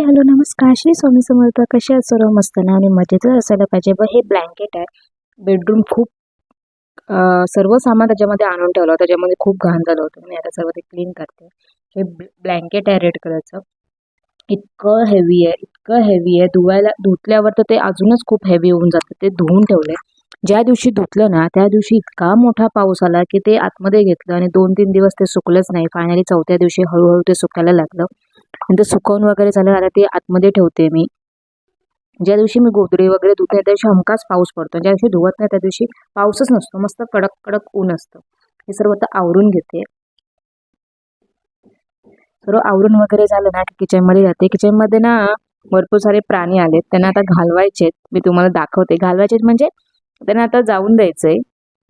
Hi hello नमस्कार. श्री स्वामी समर्थ कसे सर्व मस्त ना आणि मजेतच असायला पाहिजे. व हे ब्लँकेट आहे. बेडरूम खूप सर्व सामान त्याच्यामध्ये आणून ठेवलं होतं. त्याच्यामध्ये खूप घाण झालं होतं. मी आता सर्व ते क्लीन करते. हे ब्लँकेट आहे रेड कलरचं इतकं हेवी आहे. इतकं हेवी आहे. धुवायला धुतल्यावर तर ते अजूनच खूप हेवी होऊन जातं. ते धुवून ठेवले ज्या दिवशी धुतलं ना त्या दिवशी इतका मोठा पाऊस आला की ते आतमध्ये घेतलं आणि दोन तीन दिवस ते सुकलंच नाही. फायनली चौथ्या दिवशी हळूहळू ते सुकायला लागलं. आणि ते सुकवून वगैरे झालं आता ते आतमध्ये ठेवते मी. ज्या दिवशी मी गोदडी वगैरे धुते त्या दिवशी हमखास पाऊस पडतो. ज्या दिवशी धुवत नाही त्या दिवशी पाऊसच नसतो. मस्त कडक कडक ऊन असतं. हे सर्व आता आवरून घेते. सर्व आवरून वगैरे झालं ना की किचनमध्ये जाते. किचनमध्ये ना भरपूर सारे प्राणी आलेत. त्यांना आता घालवायचेत. मी तुम्हाला दाखवते. घालवायचेत म्हणजे त्यांना आता जाऊन द्यायचंय.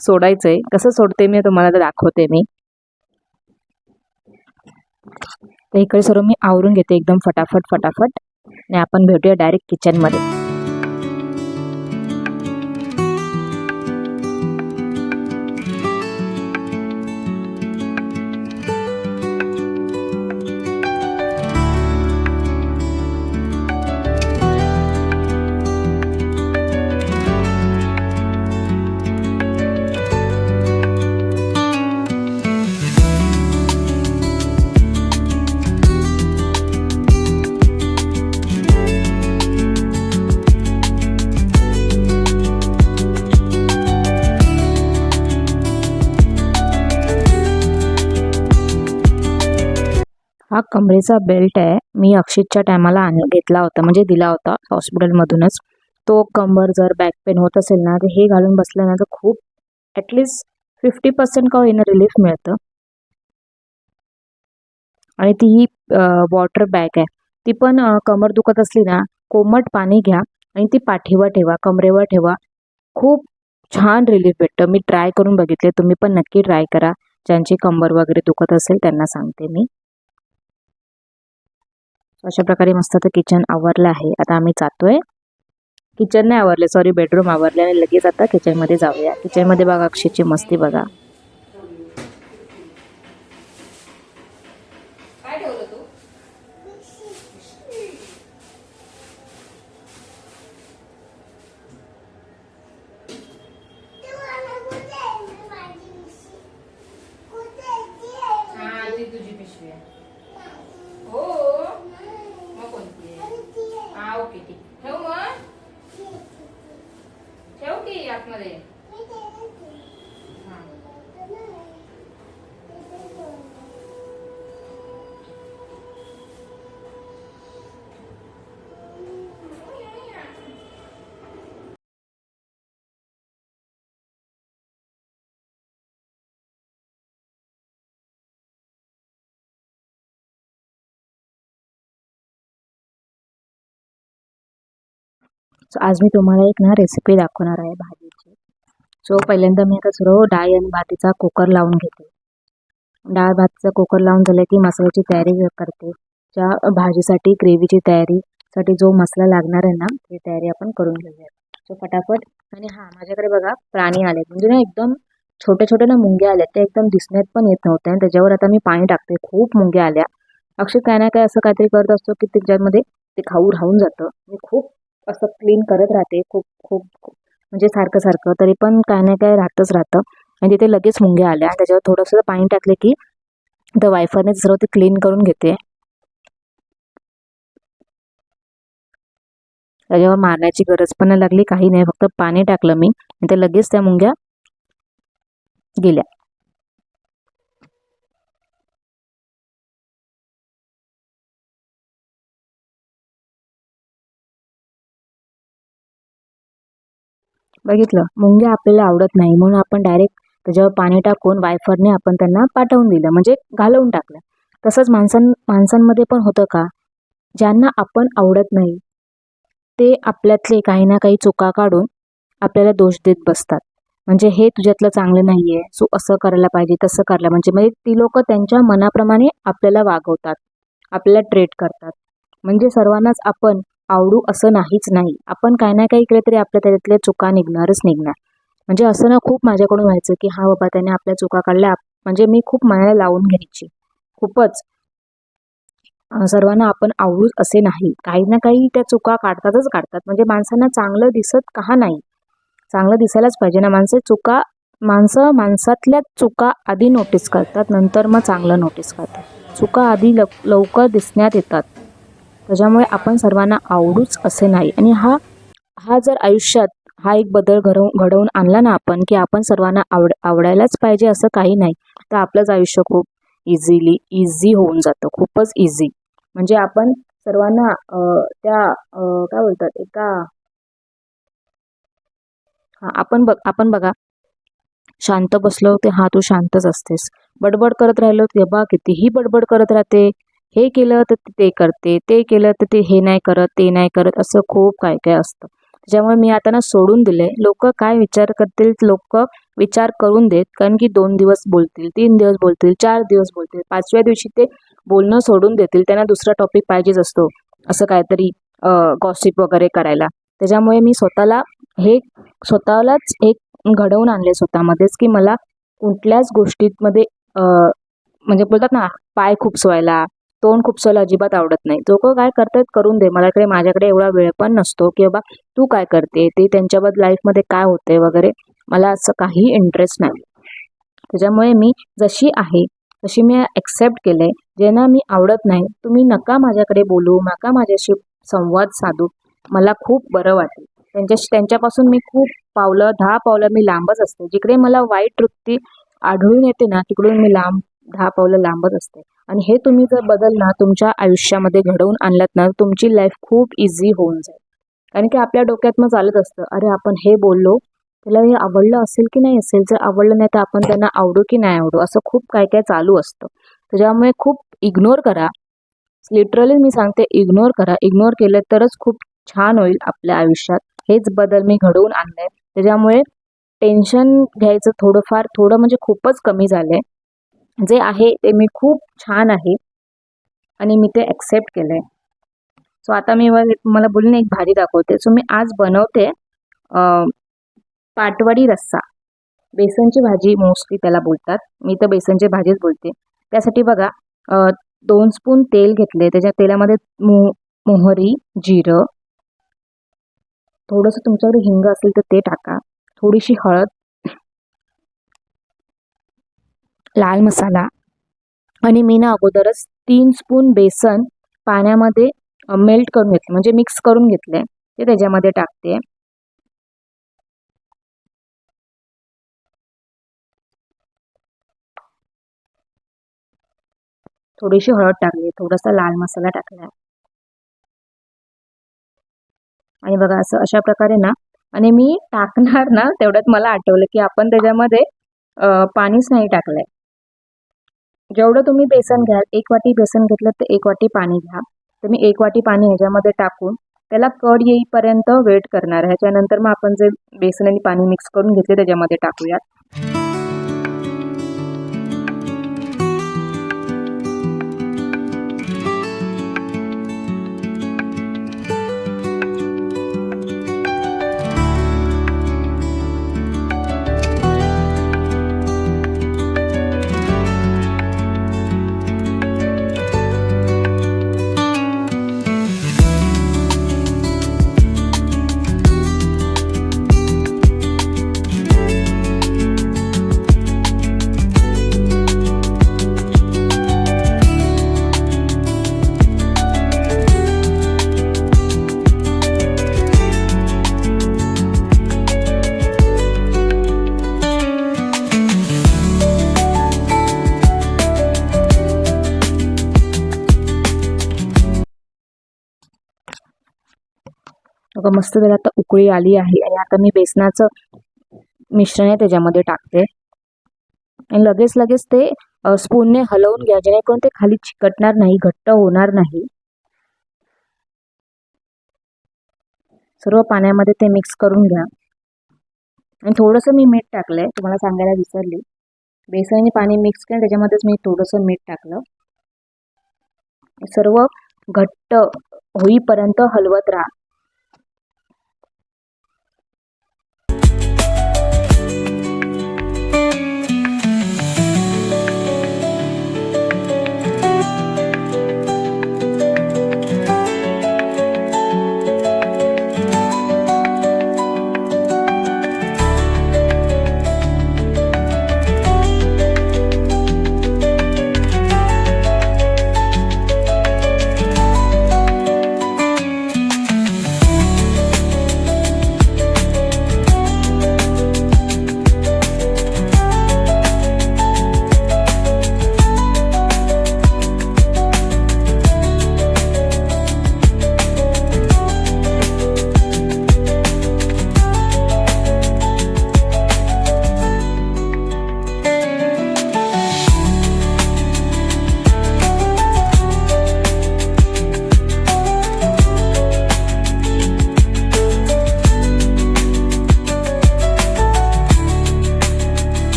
सोडायचंय. कसं सोडते मी तुम्हाला आता दाखवते मी. तर इकडे सर्व मी आवरून घेते एकदम फटाफट फटाफट. आणि आपण भेटूया डायरेक्ट किचनमध्ये कमरेचा बेल्ट आहे. मी अक्षितच्या टायमाला आण घेतला होता. म्हणजे दिला होता हॉस्पिटलमधूनच तो कंबर जर बॅक पेन होत असेल ना तर हे घालून बसलं ना तर खूप ॲटलिस्ट फिफ्टी पर्सेंट का होईना रिलीफ मिळतं. आणि ती ही वॉटर बॅग आहे. ती पण कमर दुखत असली ना कोमट पाणी घ्या आणि ती पाठीवर ठेवा कमरेवर ठेवा. खूप छान रिलीफ भेटतं. मी ट्राय करून बघितले. तुम्ही पण नक्की ट्राय करा. ज्यांची कंबर वगैरे दुखत असेल त्यांना सांगते मी. अशा प्रकारे मस्त तर किचन आवरलं आहे. आता आम्ही जातोय. किचन नाही आवरले सॉरी बेडरूम आवरले आणि लगेच आता किचनमध्ये जाऊया. किचनमध्ये बघा अक्षयची मस्ती बघा. आज मी तुम्हाला एक ना रेसिपी दाखवणार आहे भाजीची. सो पहिल्यांदा मी आता सर्व डाळ आणि भातीचा कुकर लावून घेते. डाळ भातीचा कुकर लावून झालं की मसाल्याची तयारी करते. ज्या भाजीसाठी ग्रेव्हीची तयारीसाठी जो मसाला लागणार आहे ना ती तयारी आपण करून घेऊया सो फटाफट. आणि हां माझ्याकडे बघा प्राणी आले म्हणजे ना एकदम छोटे छोटे ना मुंग्या आल्या त्या एकदम दिसण्यात पण येत नव्हत्या आणि त्याच्यावर आता मी पाणी टाकते. खूप मुंग्या आल्या. अक्षय काय ना काय असं काहीतरी करत असतो की त्याच्यामध्ये ते खाऊ राहून जातं. मी खूप असं क्लीन करत राहते. खूप खूप म्हणजे सारखं सारखं. तरी पण काय ना काय राहतच राहतं. आणि तिथे लगेच मुंग्या आल्या आणि त्याच्यावर थोडंसं पाणी टाकले की तर वायफरने सर्व ते क्लीन करून घेते. त्याच्यावर मारण्याची गरज पण नाही लागली काही नाही. फक्त पाणी टाकलं मी आणि ते लगेच त्या मुंग्या गेल्या. बघितलं. मुंग्या आपल्याला आवडत नाही. म्हणून आपण डायरेक्ट त्याच्यावर पाणी टाकून वायफरने आपण त्यांना पाठवून दिलं. म्हणजे घालवून टाकलं. तसंच माणसां माणसांमध्ये पण होतं का? ज्यांना आपण आवडत नाही ते आपल्यातले काही ना काही चुका काढून आपल्याला दोष देत बसतात. म्हणजे हे तुझ्यातलं चांगलं नाही आहे सो असं करायला पाहिजे तसं करायला म्हणजे म्हणजे ती लोक त्यांच्या मनाप्रमाणे आपल्याला वागवतात. आपल्याला ट्रेट करतात. म्हणजे सर्वांनाच आपण आवडू असं नाहीच नाही. आपण काही ना काही केलं तरी आपल्या त्याच्यातल्या चुका निघणारच निघणार. म्हणजे असं ना खूप माझ्याकडून व्हायचं की हा बाबा त्याने आपल्या चुका काढल्या. म्हणजे मी खूप मनाला लावून घ्यायची. खूपच. सर्वांना आपण आवडूच असे नाही. काही ना काही त्या चुका काढतातच काढतात. म्हणजे माणसांना चांगलं दिसत का नाही? चांगलं दिसायलाच पाहिजे ना. माणसं चुका माणसं माणसातल्या चुका आधी नोटीस करतात. नंतर मग चांगलं नोटीस करतात. चुका आधी लवकर दिसण्यात येतात. त्याच्यामुळे आपण सर्वांना आवडूच असे नाही. आणि हा हा जर आयुष्यात हा एक बदल घडवून घडवून आणला ना आपण की आपण सर्वांना आवड आवडायलाच पाहिजे असं काही नाही तर आपलंच आयुष्य खूप इझिली इझी होऊन जातं. खूपच इझी म्हणजे आपण सर्वांना त्या काय बोलतात एका हां आपण बघ आपण बघा शांत बसलो ते हा तू शांतच असतेस. बडबड करत राहिलो ते बा कितीही बडबड करत राहते हे केलं तर ते करते ते केलं तर ते हे नाही करत ते नाही करत असं खूप काय काय असतं. त्याच्यामुळे मी आता ना सोडून दिले. लोक काय विचार करतील लोक विचार करून देत कारण की दोन दिवस बोलतील तीन दिवस बोलतील चार दिवस बोलतील पाचव्या दिवशी ते बोलणं सोडून देतील त्यांना दुसरा टॉपिक पाहिजेच असतो असं काहीतरी गॉसिप वगैरे करायला. त्याच्यामुळे मी स्वतःला हे स्वतःलाच एक घडवून आणले स्वतःमध्येच की मला कुठल्याच गोष्टीमध्ये म्हणजे बोलतात ना पाय खुपसवायला तोंड खुपसवायला अजिबात आवडत नाही. लोक काय करतात करून दे. माझ्याकडे माझ्याकडे एवढा वेळ पण नसतो की बाबा तू काय करते? ते त्यांच्याबद्दल लाईफमध्ये काय होते वगैरे मला असं काही इंटरेस्ट नाही. त्याच्यामुळे मी जशी आहे तशी मी ॲक्सेप्ट केले ज्यांना मी आवडत नाही तुम्ही नका माझ्याकडे बोलू नका माझ्याशी संवाद साधू. मला खूप बरं वाटेल. त्यांच्याशी त्यांच्यापासून मी खूप पावलं दहा पावलं मी लांबच असते. जिकडे मला वाईट वृत्ती आढळून येते ना तिकडून मी लांब दहा पावलं लांबच असते. आणि हे तुम्ही जर बदल ना तुमच्या आयुष्यामध्ये घडवून आणलात ना तुमची लाईफ खूप इझी होऊन जाईल. कारण की आपल्या डोक्यात मग चालत असतं अरे आपण हे बोललो त्याला हे आवडलं असेल की नाही असेल जर आवडलं नाही तर आपण त्यांना आवडू की नाही आवडू असं खूप काय काय चालू असतं. त्याच्यामुळे खूप इग्नोर करा. लिटरली मी सांगते इग्नोर करा. इग्नोर केलं तरच खूप छान होईल आपल्या आयुष्यात. हेच बदल मी घडवून आणले त्याच्यामुळे टेन्शन घ्यायचं थोडंफार थोडं म्हणजे खूपच कमी झालंय. जे आहे ते मी खूप छान आहे. आणि मी ते ॲक्सेप्ट केलं आहे सो आता मी मला तुम्हाला बोलून एक भाजी दाखवते. सो मी आज बनवते पाटवडी रस्सा. बेसनची भाजी मोस्टली त्याला बोलतात. मी तर बेसनची भाजीच बोलते. त्यासाठी बघा दोन स्पून तेल घेतले त्याच्या तेलामध्ये मो मोहरी जिरं. थोडंसं तुमच्याकडे हिंग असेल तर ते टाका. थोडीशी हळद लाल मसाला. आणि मी ना अगोदरच तीन स्पून बेसन पाण्यामध्ये मेल्ट करून घेतले. म्हणजे मिक्स करून घेतले. ते त्याच्यामध्ये टाकते. थोडीशी हळद टाकली. थोडासा लाल मसाला टाकला. आणि बघा असं अशा प्रकारे ना आणि मी टाकणार ना तेवढ्यात मला आठवलं की आपण त्याच्यामध्ये पाणीच नाही टाकलंय. जेवढं तुम्ही बेसन घ्याल एक वाटी बेसन घेतलं तर एक वाटी पाणी घ्या. तर मी एक वाटी पाणी ह्याच्यामध्ये टाकून त्याला कड येईपर्यंत वेट करणार. आहे ह्याच्यानंतर मग आपण जे बेसन आणि पाणी मिक्स करून घेतले त्याच्यामध्ये टाकूयात. बघा मस्त त्याला आता उकळी आली आहे आणि आता मी बेसनाचं मिश्रण आहे त्याच्यामध्ये टाकते. आणि लगेच लगेच ते स्पूनने हलवून घ्या जेणेकरून ते खाली चिकटणार नाही घट्ट होणार नाही. सर्व पाण्यामध्ये ते मिक्स करून घ्या. आणि थोडंसं मी मीठ टाकलंय तुम्हाला सांगायला विसरली. बेसन आणि पाणी मिक्स केलं त्याच्यामध्येच मी थोडंसं मीठ टाकलं. सर्व घट्ट होईपर्यंत हलवत राहा.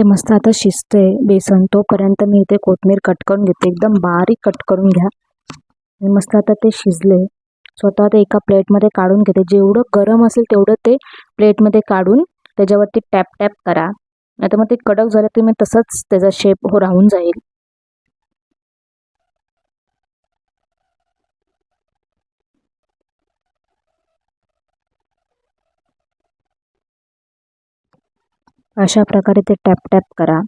ते मस्त आता शिजतंय बेसन तोपर्यंत मी इथे कोथमीर कट करून घेते. एकदम बारीक कट करून घ्या. मस्त आता ते शिजले. स्वतः ते एका प्लेटमध्ये काढून घेते. जेवढं गरम असेल तेवढं ते प्लेटमध्ये काढून त्याच्यावरती टॅप टॅप करा. नाही तर मग ते कडक झालं तर मग तसंच त्याचा शेप हो राहून जाईल. अशा प्रकारे ते टॅप टॅप करा.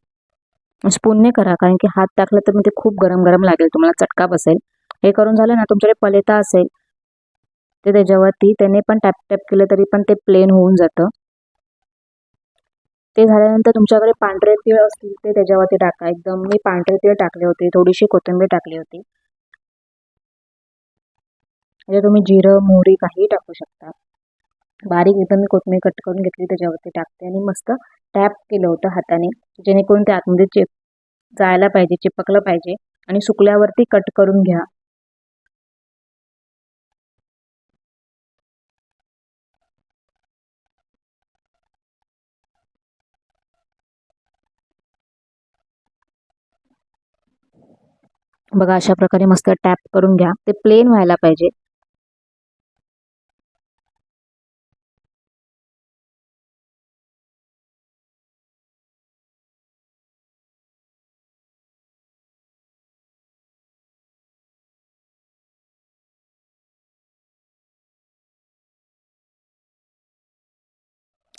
स्पूनने करा कारण की हात टाकला तर मग ते खूप गरम गरम लागेल तुम्हाला चटका बसेल. हे करून झालं ना तुमच्याकडे पलेता असेल ते त्याच्यावरती त्याने पण टॅप टॅप केलं तरी पण ते प्लेन होऊन जातं. ते झाल्यानंतर तुमच्याकडे पांढरे तीळ असतील ते त्याच्यावरती टाका. एकदम मी पांढरे तीळ टाकले होते थोडीशी कोथिंबीर टाकली होती. म्हणजे तुम्ही जिरं मोहरी काहीही टाकू शकता. बारीक एकदम मी कोथिंबीर कट करून घेतली त्याच्यावरती टाकते आणि मस्त टॅप केलं होतं हाताने जेणेकरून ते आतमध्ये चिप जायला पाहिजे चिपकलं पाहिजे आणि सुकल्यावरती कट करून घ्या. बघा अशा प्रकारे मस्त टॅप करून घ्या. ते प्लेन व्हायला पाहिजे.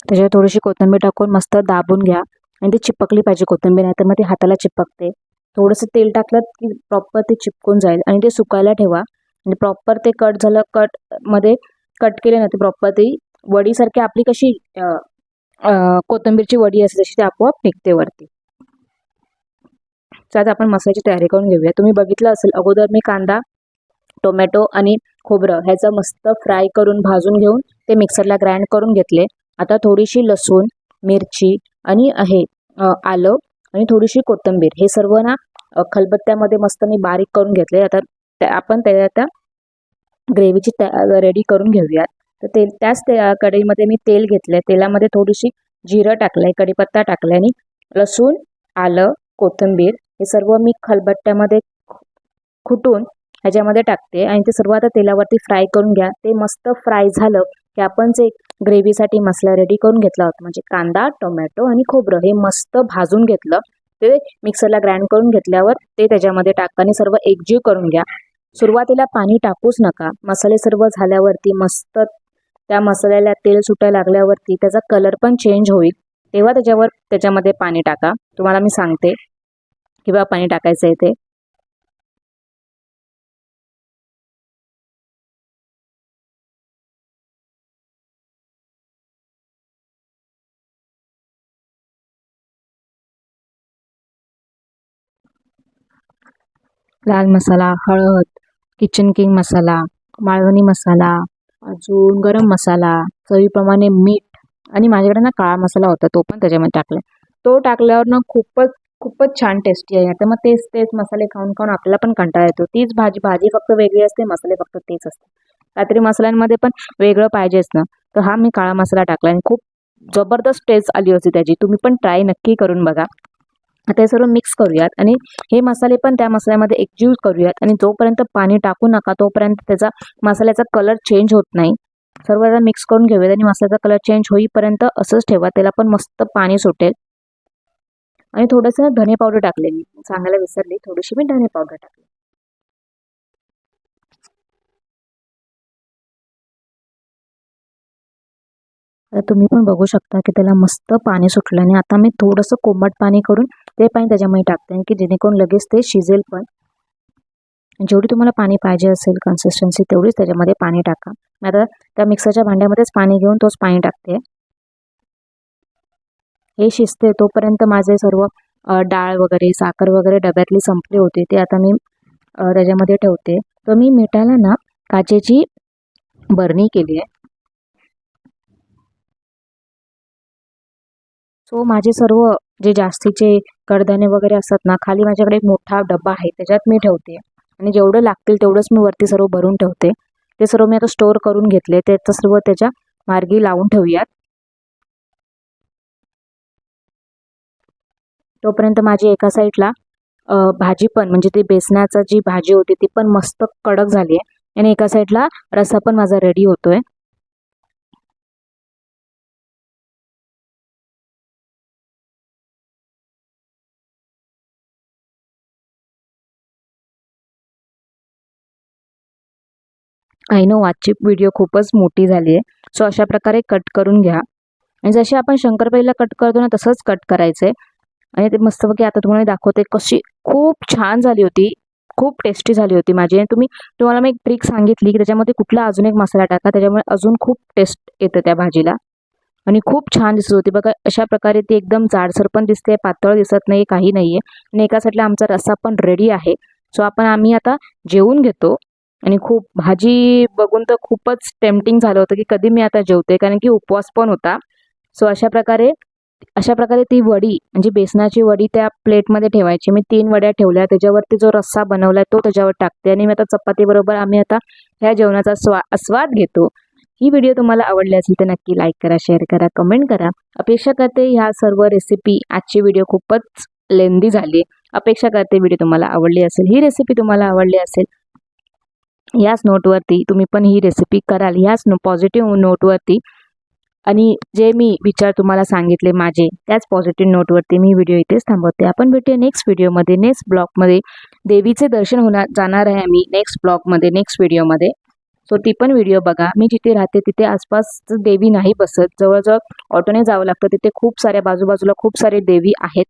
त्याच्यावर थोडीशी कोथिंबीर टाकून मस्त दाबून घ्या. आणि ती चिपकली पाहिजे कोथिंबीर नाही तर मग ती हाताला चिपकते. थोडंसं तेल टाकलं की प्रॉपर ते चिपकून जाईल. आणि ते सुकायला ठेवा. आणि प्रॉपर ते कट झालं कटमध्ये कट केले ना ते प्रॉपर ती वडीसारखी आपली कशी कोथिंबीरची वडी असते तशी ती आपोआप निघते वरती. तर आता आपण मसाल्याची तयारी करून घेऊया. तुम्ही बघितलं असेल अगोदर मी कांदा टोमॅटो आणि खोबरं ह्याचं मस्त फ्राय करून भाजून घेऊन ते मिक्सरला ग्राइंड करून घेतले. आता थोडीशी लसूण मिरची आणि हे आलं आणि थोडीशी कोथिंबीर. हे सर्व ना खलबत्त्यामध्ये मस्त मी बारीक करून घेतले आता त्या- आपण त्या आता ग्रेव्हीची रेडी करून घेऊयात. तर ते त्याच ते कढईमध्ये मी तेल घेतलं तेलामध्ये थोडीशी जिरं टाकलंय कढीपत्ता टाकलाय आणि लसूण आलं कोथिंबीर हे सर्व मी खलबत्त्यामध्ये खुटून ह्याच्यामध्ये टाकते. आणि ते सर्व आता तेलावरती फ्राय करून घ्या. ते मस्त फ्राय झालं की आपण जे ग्रेव्हीसाठी मसाला रेडी करून घेतला होता म्हणजे कांदा टोमॅटो आणि खोबरं हे मस्त भाजून घेतलं. ते मिक्सरला ग्राइंड करून घेतल्यावर ते त्याच्यामध्ये टाका आणि सर्व एकजीव करून घ्या. सुरुवातीला पाणी टाकूच नका. मसाले सर्व झाल्यावरती मस्त त्या मसाल्याला तेल सुटायला लागल्यावरती त्याचा कलर पण चेंज होईल. तेव्हा त्याच्यावर त्याच्यामध्ये पाणी टाका. तुम्हाला मी सांगते. किंवा पाणी टाकायचं आहे ते. लाल मसाला हळद किचन किंग मसाला मालवणी मसाला अजून गरम मसाला चवीप्रमाणे मीठ आणि माझ्याकडे ना काळा मसाला होता तो पण त्याच्यामध्ये टाकला तो टाकल्यावर ना खूपच खूपच छान टेस्टी आहे. आता मग तेच तेच मसाले खाऊन खाऊन आपल्याला पण कंटाळा येतो. तीच भाजी भाजी फक्त वेगळी असते मसाले फक्त तेच असते. काहीतरी मसाल्यांमध्ये पण वेगळं पाहिजेच ना. तर हा मी काळा मसाला टाकला आणि खूप जबरदस्त टेस्ट आली होती त्याची. तुम्ही पण ट्राय नक्की करून बघा. आता हे सर्व मिक्स करूयात आणि हे मसाले पण त्या मसाल्यामध्ये एकजीव करूयात आणि जोपर्यंत पाणी टाकू नका तोपर्यंत त्याचा मसाल्याचा कलर चेंज होत नाही. सर्व मिक्स करून घेऊयात आणि मसाल्याचा कलर चेंज होईपर्यंत असंच ठेवा त्याला पण मस्त पाणी सुटेल. आणि थोडंसं धने पावडर टाकले मी सांगायला विसरली थोडीशी मी धने पावडर टाकली. तुम्ही पण बघू शकता की त्याला मस्त पाणी सुटलं आणि आता मी थोडंसं कोमट पाणी करून ते पाणी त्याच्यामध्ये टाकते की जेणेकरून लगेच ते शिजेल पण. जेवढी तुम्हाला पाणी पाहिजे असेल कन्सिस्टन्सी तेवढीच त्याच्यामध्ये पाणी टाका. मी आता त्या मिक्सरच्या भांड्यामध्येच पाणी घेऊन तोच पाणी टाकते. हे शिजते तोपर्यंत माझे सर्व डाळ वगैरे साखर वगैरे डब्यातली संपली होती ते आता मी त्याच्यामध्ये ठेवते. तर मी मिठाला ना काचेची बरणी केली आहे. सो माझे सर्व जे जास्तीचे कडधान्य वगैरे असतात ना खाली माझ्याकडे एक मोठा डब्बा आहे त्याच्यात मी ठेवते. आणि जेवढं लागतील तेवढंच मी वरती सर्व भरून ठेवते. ते सर्व मी आता स्टोअर करून घेतले त्याचं सर्व त्याच्या मार्गी लावून ठेवूयात. तोपर्यंत माझी एका साईडला भाजी पण म्हणजे ती बेसनाचा जी भाजी होती ती पण मस्त कडक झाली आहे आणि एका साईडला रस्सा पण माझा रेडी होतोय. आय नो आजची व्हिडिओ खूपच मोठी झाली आहे सो अशा प्रकारे कट करून घ्या. आणि जसे आपण शंकरपाईला कट करतो ना तसंच कट करायचं आहे आणि ते मस्तपैकी आता तुम्हाला दाखवते कशी खूप छान झाली होती. खूप टेस्टी झाली होती माझी. आणि तुम्ही तुम्हाला मी एक ट्रिक सांगितली की त्याच्यामध्ये कुठला अजून एक मसाला टाका त्याच्यामुळे अजून खूप टेस्ट येतं त्या भाजीला. आणि खूप छान दिसत होती. बघा अशा प्रकारे ती एकदम जाडसर पण दिसते पातळ दिसत नाही काही नाही आहे आणि एका साईडला आमचा रस्सा पण रेडी आहे. सो आपण आम्ही आता जेवून घेतो. आणि खूप भाजी बघून तर खूपच टेम्पटिंग झालं होतं की कधी मी आता जेवते कारण की उपवास पण होता. सो अशा प्रकारे अशा प्रकारे ती वडी म्हणजे बेसनाची वडी त्या प्लेटमध्ये ठेवायची. मी तीन वड्या ठेवल्या त्याच्यावरती जो रस्सा बनवला तो त्याच्यावर टाकते आणि मी आता चपातीबरोबर आम्ही आता ह्या जेवणाचा स्वा आस्वाद घेतो. ही व्हिडिओ तुम्हाला आवडली असेल तर नक्की लाईक करा शेअर करा कमेंट करा. अपेक्षा करते ह्या सर्व रेसिपी आजची व्हिडिओ खूपच लेंदी झाली. अपेक्षा करते व्हिडिओ तुम्हाला आवडली असेल. ही रेसिपी तुम्हाला आवडली असेल याच नोटवरती तुम्ही पण ही रेसिपी कराल. ह्याच नो पॉझिटिव्ह नोटवरती आणि जे मी विचार तुम्हाला सांगितले माझे त्याच पॉझिटिव्ह नोटवरती मी व्हिडिओ इथेच थांबवते. आपण भेटूया नेक्स्ट व्हिडिओमध्ये नेक्स्ट ब्लॉगमध्ये देवीचे दर्शन होणार जाणार आहे आम्ही नेक्स्ट ब्लॉगमध्ये नेक्स्ट व्हिडिओमध्ये सो ती पण व्हिडिओ बघा. मी जिथे राहते तिथे आसपास देवी नाही बसत. जवळजवळ ऑटोने जावं लागतं. तिथे खूप साऱ्या बाजूबाजूला खूप सारे देवी आहेत.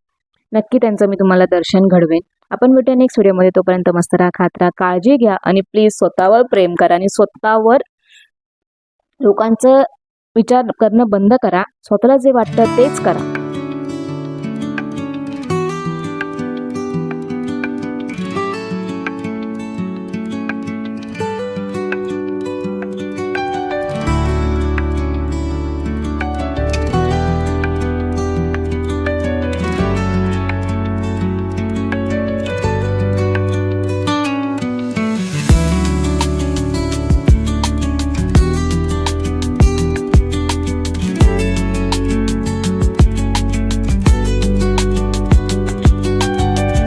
नक्की त्यांचं मी तुम्हाला दर्शन घडवेन. आपण भेटूया नेक्स्ट व्हिडिओमध्ये तोपर्यंत मस्त राहा खात राहा काळजी घ्या आणि प्लीज स्वतःवर प्रेम करा आणि स्वतःवर लोकांचं विचार करणं बंद करा. स्वतःला जे वाटतं तेच करा.